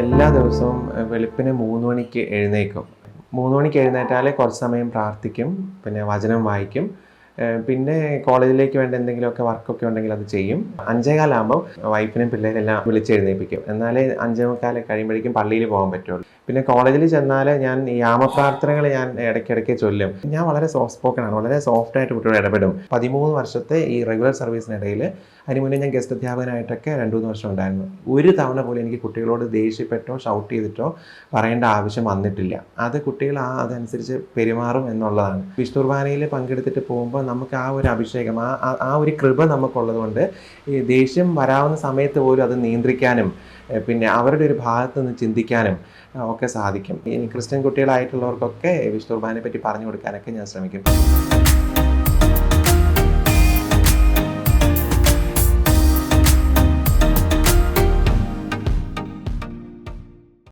എല്ലാ ദിവസവും വെളുപ്പിന് മൂന്ന് മണിക്ക് എഴുന്നേക്കും മൂന്ന് മണിക്ക് എഴുന്നേറ്റാൽ കുറച്ച് സമയം പ്രാർത്ഥിക്കും പിന്നെ വചനം വായിക്കും. പിന്നെ കോളേജിലേക്ക് വേണ്ട എന്തെങ്കിലുമൊക്കെ വർക്കൊക്കെ ഉണ്ടെങ്കിൽ അത് ചെയ്യും. അഞ്ചേകാലാകുമ്പോൾ വൈഫിനെയും പിള്ളേരെല്ലാം വിളിച്ചെഴുന്നേൽപ്പിക്കും. എന്നാലേ അഞ്ചേ മുക്കാൽ കഴിയുമ്പോഴേക്കും പള്ളിയിൽ പോകാൻ പറ്റുള്ളൂ. പിന്നെ കോളേജിൽ ചെന്നാൽ ഞാൻ യാമപ്രാർത്ഥനകൾ ഞാൻ ഇടയ്ക്കിടയ്ക്ക് ചൊല്ലും. ഞാൻ വളരെ സോഫ്റ്റ് സ്പോക്കൺ ആണ്. വളരെ സോഫ്റ്റ് ആയിട്ട് കുട്ടികൾ ഇടപെടും. പതിമൂന്ന് വർഷത്തെ ഈ റെഗുലർ സർവീസിനിടയിൽ അതിന് മുന്നേ ഞാൻ ഗസ്റ്റ് അധ്യാപകനായിട്ടൊക്കെ രണ്ട് മൂന്ന് വർഷം ഉണ്ടായിരുന്നു. ഒരു തവണ പോലും എനിക്ക് കുട്ടികളോട് ദേഷ്യപ്പെട്ടോ ഷൗട്ട് ചെയ്തിട്ടോ പറയേണ്ട ആവശ്യം വന്നിട്ടില്ല. അത് കുട്ടികൾ ആ അതനുസരിച്ച് പെരുമാറും എന്നുള്ളതാണ്. വിഷ്ണുർബാനയിൽ പങ്കെടുത്തിട്ട് പോകുമ്പോൾ നമുക്ക് ആ ഒരു അഭിഷേകം ആ ആ- ഒരു കൃപ നമുക്കുള്ളത് കൊണ്ട് ഈ ദേഷ്യം വരാവുന്ന സമയത്ത് പോലും അത് നിയന്ത്രിക്കാനും പിന്നെ അവരുടെ ഒരു ഭാഗത്ത് നിന്ന് ചിന്തിക്കാനും ഒക്കെ സാധിക്കും. ഇനി ക്രിസ്ത്യൻ കുട്ടികളായിട്ടുള്ളവർക്കൊക്കെ വിഷ്ണുർബാനെ പറ്റി പറഞ്ഞു കൊടുക്കാനൊക്കെ ഞാൻ ശ്രമിക്കും.